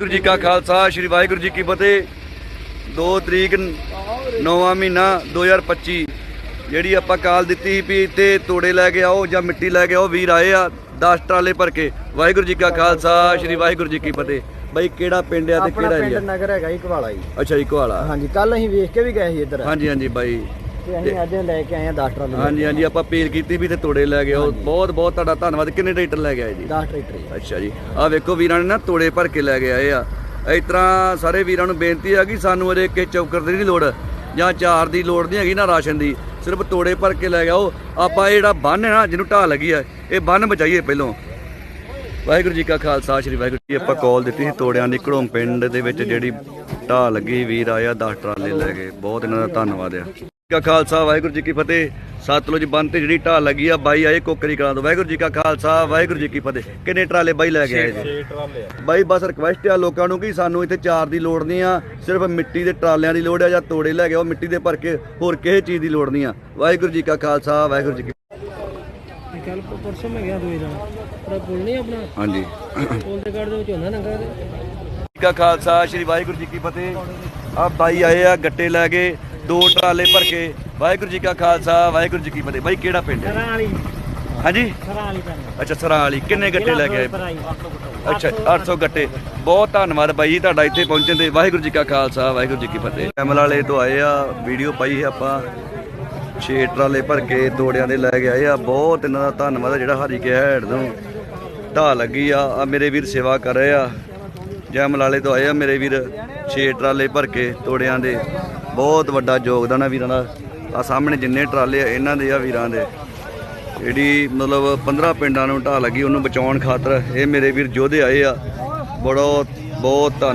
ਵਾਹਿਗੁਰੂ ਜੀ ਕਾ ਖਾਲਸਾ ਸ੍ਰੀ ਵਾਹਿਗੁਰੂ ਜੀ ਕੀ ਫਤਿਹ। 2 ਤਰੀਕ ਨੌਵਾਂ ਮਹੀਨਾ 2025 ਜਿਹੜੀ ਆਪਾਂ ਕਾਲ ਦਿੱਤੀ ਸੀ ਵੀ ਇੱਥੇ ਤੋੜੇ ਲੈ ਕੇ ਆਓ ਜਾਂ ਮਿੱਟੀ ਲੈ ਕੇ ਆਓ ਵੀਰ ਆਏ ਆ 10 ਟਰਾਲੇ ਭਰ ਕੇ। ਵਾਹਿਗੁਰੂ ਜੀ ਕਾ ਖਾਲਸਾ ਸ੍ਰੀ ਵਾਹਿਗੁਰੂ ਜੀ ਕੀ ਫਤਿਹ। ਬਾਈ ਕਿਹੜਾ ਪਿੰਡ ਆ ਤੇ ਆਪਣਾ ਕਿਹੜਾ ਪਿੰਡ ਨਗਰ ਹੈਗਾ ਜੀ ਜੀ। ਅੱਛਾ ਜੀ ਹਾਂਜੀ ਕੱਲ ਅਸੀਂ ਵੇਖ ਕੇ ਵੀ ਗਏ ਸੀ ਇੱਧਰ। ਹਾਂਜੀ ਹਾਂਜੀ ਬਾਈ। ਤੇ ਅਸੀਂ ਅੱਜ ਲੈ ਕੇ ਆਏ ਆ 10 ਟਰਾਲੇ ਹਾਂਜੀ ਹਾਂਜੀ ਆਪਾਂ ਅਪੀਲ ਕੀਤੀ ਵੀ ਤੇ ਤੋੜੇ ਲੈ ਕੇ ਆਓ। ਬਹੁਤ ਬਹੁਤ ਤੁਹਾਡਾ ਧੰਨਵਾਦ। ਕਿੰਨੇ ਟਰੈਕਟਰ ਲੈ ਆਏ ਜੀ? 10 ਟਰੈਕਟਰ ਅੱਛਾ ਜੀ। ਆ ਵੇਖੋ ਵੀਰਾਂ ਨੇ ਨਾ ਤੋੜੇ ਭਰ ਕੇ ਲੈ ਕੇ ਆਏ ਆ। ਇਸ ਤਰ੍ਹਾਂ ਸਾਰੇ ਵੀਰਾਂ ਨੂੰ ਬੇਨਤੀ ਆ ਕਿ ਸਾਨੂੰ ਅਜੇ ਕਿ ਚੌਕਰ ਦੀ ਨਹੀਂ ਲੋੜ ਜਾਂ ਚਾਰ ਦੀ ਲੋੜ ਨਹੀਂ ਹੈਗੀ ਨਾ ਰਾਸ਼ਨ ਦੀ। ਸਿਰਫ ਤੋੜੇ ਭਰ ਕੇ ਲੈ ਆਓ। ਆਪਾਂ ਇਹ ਜਿਹੜਾ ਬੰਨ ਹੈ ਨਾ ਜਿਹਨੂੰ ਢਾਹ ਲੱਗੀ ਆ ਇਹ ਬੰਨ ਬਚਾਈਏ ਪਹਿਲੋਂ। ਵਾਹਿਗੁਰੂ ਜੀ ਕਾ ਖਾਲਸਾ ਸ੍ਰੀ ਵਾਹਿਗੁਰੂ ਜੀ ਆਪਾਂ ਕਾਲ ਦਿੱਤੀ ਸੀ ਤੋੜਿਆਂ ਦੀ। ਘੜੋਂ ਪਿੰਡ ਦੇ ਵਿੱਚ ਜਿਹੜੀ ਢਾਹ ਲੱਗੀ ਵੀਰ ਆਇਆ 10 ਟਰਾਲੇ ਲੈ ਕੇ। ਬਹੁਤ ਇਹਨਾਂ ਦਾ ਧੰਨਵਾਦ ਆ। ਕਾ ਖਾਲਸਾ ਵਾਹਿਗੁਰੂ ਜੀ ਕੀ ਫਤਿਹ। ਸਤਲੁਜ ਬੰਨ ਤੇ ਜਿਹੜੀ ਢਾਹ ਲੱਗੀ ਆ ਬਾਈ ਆਏ ਕੋਕਰੀ ਕਰਾਂ ਤੋਂ। ਵਾਹਿਗੁਰੂ ਜੀ ਕਾ ਖਾਲਸਾ ਵਾਹਿਗੁਰੂ ਜੀ ਕੀ ਫਤਿਹ। ਕਿੰਨੇ ਟਰਾਲੇ ਬਾਈ ਲੈ ਕੇ ਆਏ ਜੀ? ਬਾਈ ਬਸ ਰਿਕਵੈਸਟ ਆ ਲੋਕਾਂ ਨੂੰ ਕਿ ਸਾਨੂੰ ਇੱਥੇ ਚਾਰ ਦੀ ਲੋੜ ਨਹੀਂ ਆ ਸਿਰਫ ਮਿੱਟੀ ਦੇ ਟਰਾਲਿਆਂ ਦੀ ਲੋੜ ਆ ਜਾਂ ਤੋੜੇ ਲੈ ਕੇ ਆਓ ਮਿੱਟੀ ਦੇ ਭਰ ਕੇ ਹੋਰ ਕਿਸੇ ਚੀਜ਼ ਦੀ ਲੋੜ ਨਹੀਂ ਆ। ਵਾਹਿਗੁਰੂ ਜੀ ਕਾ ਖਾਲਸਾ ਵਾਹਿਗੁਰੂ ਜੀ ਕੀ ਕੱਲ ਪਰਸੋਂ ਮੈਂ ਗਿਆ ਦੋਏ ਦਾ ਪਰ ਪੁੱਲ ਨਹੀਂ ਆਪਣਾ? ਹਾਂਜੀ। ਪੁੱਲ ਦੇ ਘੜ ਦੇ ਵਿੱਚ ਹੁੰਦਾ ਨੰਗਾ ਤੇ। ਜੀ ਕਾ ਖਾਲਸਾ ਸ੍ਰੀ ਵਾਹਿਗੁਰੂ ਜੀ ਕੀ ਫਤਿਹ। ਆ ਬਾਈ ਆਏ ਆ ਗੱਟੇ ਲੈ ਕੇ ਦੋ ਟਰਾਲੇ ਭਰ ਕੇ ਵਾਹਿਗੁਰੂ ਜੀ ਕਾ ਖਾਲਸਾ ਵਾਹਿਗੁਰੂ ਜੀ ਕੀ ਫਤਿਹ। ਬਾਈ ਕਿਹੜਾ ਪਿੰਡ ਹੈ? ਸਰਾਂ ਵਾਲੀ। ਹਾਂਜੀ? ਸਰਾਂ ਵਾਲੀ ਪਿੰਡ। ਅੱਛਾ ਸਰਾਂ ਵਾਲੀ। ਕਿੰਨੇ ਗੱਟੇ ਲੈ ਕੇ ਆਏ? ਅੱਛਾ 800 ਗੱਟੇ। ਬਹੁਤ ਧੰਨਵਾਦ ਬਾਈ ਜੀ ਤੁਹਾਡਾ ਇੱਥੇ ਪਹੁੰਚਣ ਤੇ। ਵਾਹਿਗੁਰੂ ਜੀ ਕਾ ਖਾਲਸਾ ਵਾਹਿਗੁਰੂ ਜੀ ਕੀ ਫਤਿਹ। ਕੈਮਲ ਵਾਲੇ ਤੋਂ ਆਏ ਆ ਵੀਡੀਓ ਪਾਈ ਹੈ ਆਪਾਂ। ਛੇ ਟਰਾਲੇ ਭਰ ਕੇ ਤੋੜਿਆਂ ਦੇ ਲੈ ਕੇ ਆਏ ਆ। ਬਹੁਤ ਇਹਨਾਂ ਦਾ ਧੰਨਵਾਦ ਆ ਜਿਹੜਾ ਹਰੀ ਕੇ ਹੈਡ ਤੋਂ ਢਾਹ ਲੱਗੀ ਆ। ਆ ਮੇਰੇ ਵੀਰ ਸੇਵਾ ਕਰ ਰਹੇ ਆ। ਜੈ ਮਲਾਲੇ ਤੋਂ ਆਏ ਆ ਮੇਰੇ ਵੀਰ। ਛੇ ਟਰਾਲੇ ਭਰ ਕੇ ਤੋੜਿਆਂ ਦੇ। ਬਹੁਤ ਵੱਡਾ ਯੋਗਦਾਨ ਹੈ ਵੀਰਾਂ ਦਾ। ਆ ਸਾਹਮਣੇ ਜਿੰਨੇ ਟਰਾਲੇ ਆ, ਇਹਨਾਂ ਦੇ ਆ ਵੀਰਾਂ ਦੇ। ਜਿਹੜੀ ਮਤਲਬ 15 ਪਿੰਡਾਂ ਨੂੰ ਢਾਹ ਲੱਗੀ, ਉਹਨੂੰ ਬਚਾਉਣ ਖਾਤਰ ਇਹ ਮੇਰੇ ਵੀਰ ਯੋਧੇ ਆਏ ਆ। ਬੜਾ ਬਹੁਤ ਧੰਨ